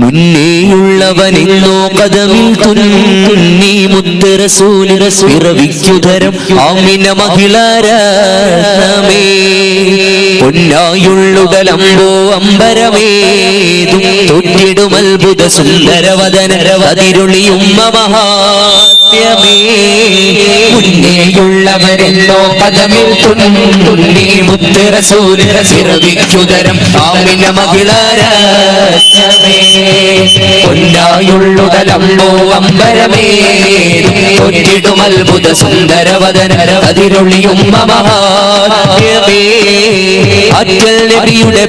മുന്നേയുള്ളവനെന്നോ കഥമിൽ തുന്നി മുത്ത് റസൂൽ പിറവിക്കുതരം ആമിന മഹിളാരമേ. പൊന്നായുള്ളുടലമ്പോ അമ്പരമേതും തൊറ്റിടും അത്ഭുത സുന്ദരവദനരവതിരുളിയുമ്മ മഹാത്യമേ മുന്നേയുള്ളവരെന്നോ പദമിൽ തുന്നി മുത്ത് റസൂൽ പിറവിക്കുതരം ആമിന മഹിളാരമേ പൊന്നായുള്ളുടലമ്പോ അമ്പരമേ ഒറ്റിടും അത്ഭുത സുന്ദരവദന അതിരൊളിയും മഹാത്മ്യമേ അറ്റൽ നബിയുടെ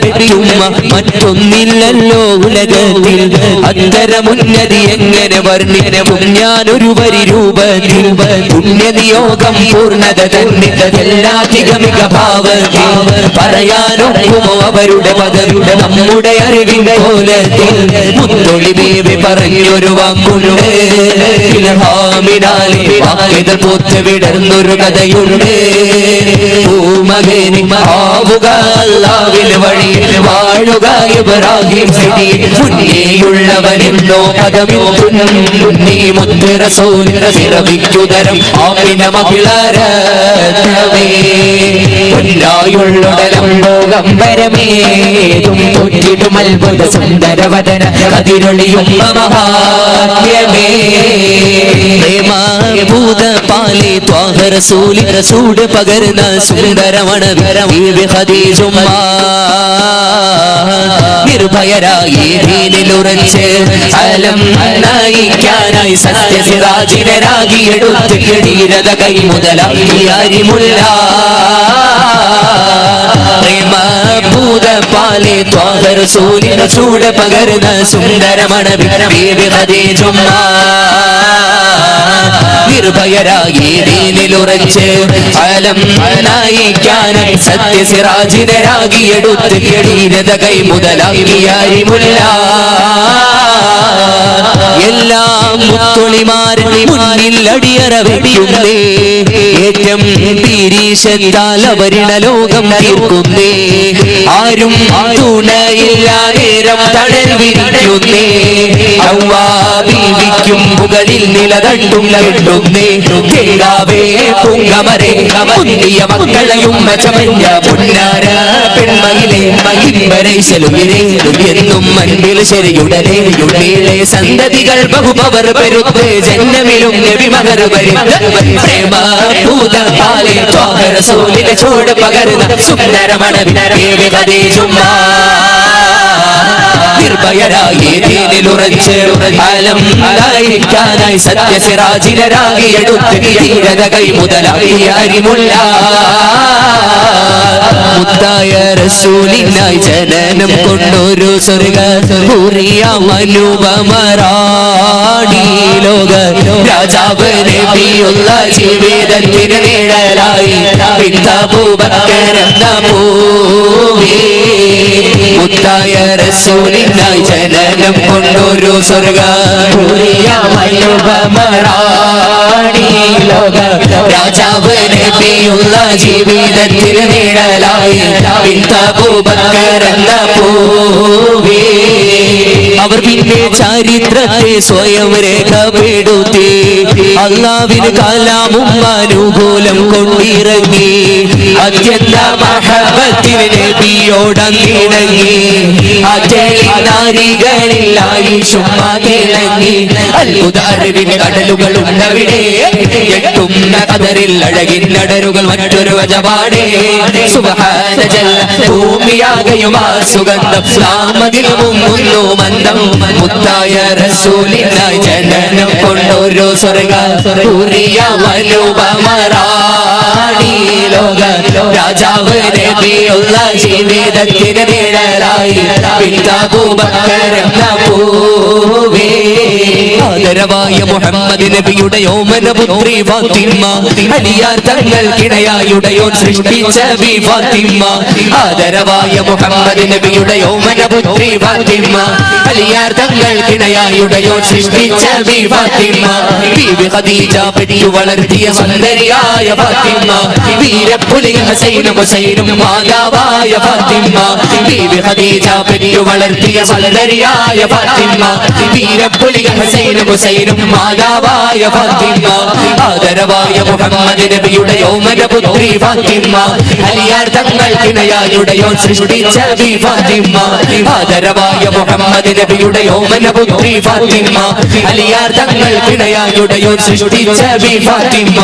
മറ്റൊന്നില്ലല്ലോ ഉലകത്തിൽ. അത്തരമുന്നതി എങ്ങനെ വർണിനവും ഞാനൊരു വരി രൂപത്തിൽ. പുണ്യനിയോഗം പൂർണത തന്നിത എല്ലാധികമിക ഭാവത്തിൽ പറയാനൊക്കുമോ അവരുടെ പദവിയുടെ നമ്മുടെ അറിവിന്റെ കോലത്തിൽ. മുത്തൊളി ബേബി പറഞ്ഞൊരു വാക്കുണ്ട്. പൂത്ത് വിടർന്നൊരു കഥയുണ്ട്. ഭൂമകേനി ആവുക അല്ലാവിൽ വഴിയിൽ വാഴുക ഇബ്രാഹിം സിടി മുന്നേയുള്ളവനെന്നോ പദമോ നീ മുത്ത് റസൂൽ സിറവിക്കുതരം ആമിന മഹിളരമേ ലോകം അത്ഭുത സുന്ദരവദന അതിരൊളിയും മഹാത്മ്യമേ ഭൂത പാലി ത്വാഹ റസൂലി റസൂട് പകരുന്ന സുന്ദരവണ ബീവി നിർഭയരായി ഭീലിലുറച്ച് അലം നയിക്കാനായി സത്യസിറാജിനരാകിയെടുത്ത് കിടീരത കൈ മുതലാക്കി അരിമുല്ല. പ്രേമഭൂത പാലെ ത്വാഹ റസൂലിന് ചൂട് പകരുന്ന സുന്ദരമണ വിരമേ വിമതേ ഖദീജുമ്മ നിർഭയരായി ദീനിലുറച്ച് ഫലം നയിക്കാനായി കൈ അരിമുല്ല എല്ലാം ഏറ്റം ലോകം തീർക്കുന്നേ. ആരും തുണയില്ല നേരം തണൽ വിരിക്കുന്നേ ഔവാബീവിക്കും മുകളിൽ നിലതട്ടും പെൺമയിലെ എന്നും സന്തതികൾ ബഹുപവർ പെരുത്ത് ജന്മമിലും നബിമകർ പ്രേമ ചോട് പകരുന്ന സുന്ദരമണ ദേവി കദീജുമ്മ നിർഭയരായി ദീനിലുറച്ച് ഫലം നയിക്കാനായി സത്യസിറാജിനരാകിയെടുത്ത് ധീരത കൈ മുതലാക്കി അരിമുള്ള മുത്തായ റസൂലിനായി ജനനം കൊണ്ടൊരു സ്വർഗ അനുപമരാടി ലോക രാജാവ് നബിയുള്ള ജീവിതത്തിന് നിഴലായി. പിതാപൂബക്കരെന്ന പൂവി മുത്തായ റസൂലിനായി ജനനം കൊണ്ടൊരു സ്വർഗ അനുപമരാടി ലോക രാജാവ് നബിയുള്ള ജീവിതത്തിൽ നിഴലായി പിതാപൂബക്കരെന്ന പൂവി അവർ ചരിത്രത്തെ സ്വയം രേഖപ്പെടുത്തി. അള്ളാവിന് കലാമും അനുകൂലം കൊണ്ടിറങ്ങി. അത്യന്ത മഹബത്തിന് നബിയോടങ്ങിണങ്ങി. അജലി നാരികളിലായി ചുമ്മാ തിളങ്ങി. അത്ഭുത അറിവിന് കടലുകളുണ്ടവിടെ എട്ടുന്ന കതറിൽ അഴകിന്നടരുകൾ മറ്റൊരു വജപാടേ. സുബഹാന ജല്ല ഭൂമിയാകയുമാ സുഗന്ധം. നാമതിൽ മുങ്ങുന്നു മന്ദം. മുത്തായ റസൂലിനായി ജനനം കൊണ്ടൊരു സ്വർഗ സൂര്യ മനുപമറാണി ലോക രാജാവ് നബിയുള്ള ജീവിതത്തിന് നിഴലായി. പിതാബൂബക്കരെന്ന പൂവേ. ആദരവായ മുഹമ്മദ് നബിയുടെ യോമന പുത്രി ഫാത്തിമ. അലിയാർ തങ്ങൾക്കിടയായുടയോ സൃഷ്ടിച്ച ബി ഫാത്തിമ. ആദരവായ മുഹമ്മദ് നബിയുടെ യോമന പുത്രി ഫാത്തിമ. അലിയാർ തങ്ങൾ കിണയായുടയോ സൃഷ്ടിച്ച ഫാത്തിമ ഖദീജ പെരിയു വളർത്തിയ സുന്ദരിയായ ഫാത്തിമ. വീരപ്പുലി ഹസൈനും ഹുസൈനും മാതാവായ ഫാത്തിമ. ബീവി ഖദീജ പെരിയു വളർത്തിയ സുന്ദരിയായ ഫാത്തിമ. വീരപ്പുലി ഹസൈനും ഹുസൈനും മാതാവായ ഫാത്തിമ. ആദരവായ മുഹമ്മദ് നബിയുടെ യോമനപുത്രി ഫാത്തിമ. അലിയാർ തങ്ങൾ കിണയായുടയോ സൃഷ്ടിച്ച ഫാത്തിമ ആദരവായ മുഹമ്മദ് നബിയുടെ യോമന പുത്രി ഫാത്തിമ? അലിയാർ തങ്ങൾ കിണയായുടയോ സൃഷ്ടിച്ച ബി ഫാത്തിമ.